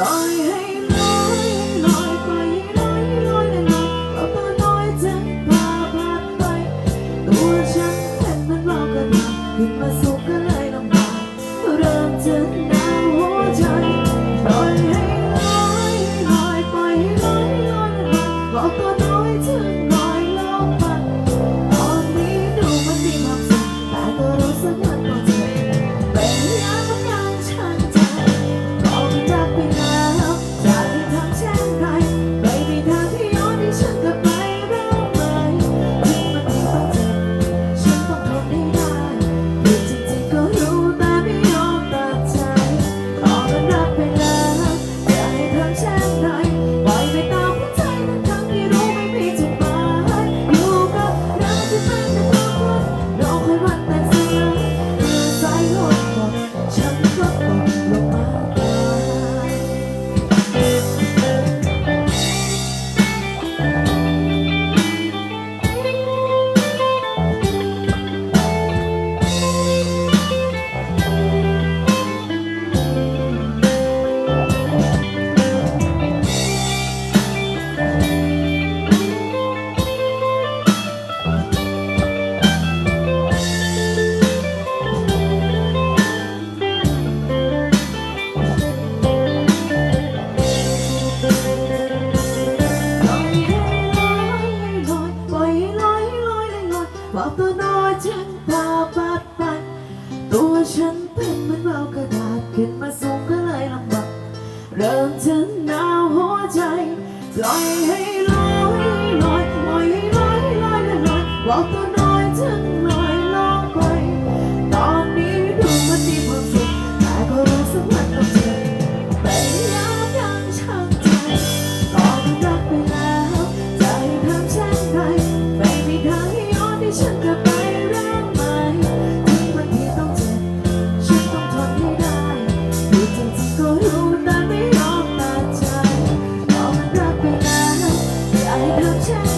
ล่อยให้ ลอบอกตัวน้อยฉันพาปัดไปตัวฉันเป็นเหมือนเบากระดาษขึ้นมาสูงก็เลยลำบากเริ่มจะหนาวหัวใจปล่อยให้ลอยลอยปล่อยให้ลอยลอยลอยลอยบอก blue time.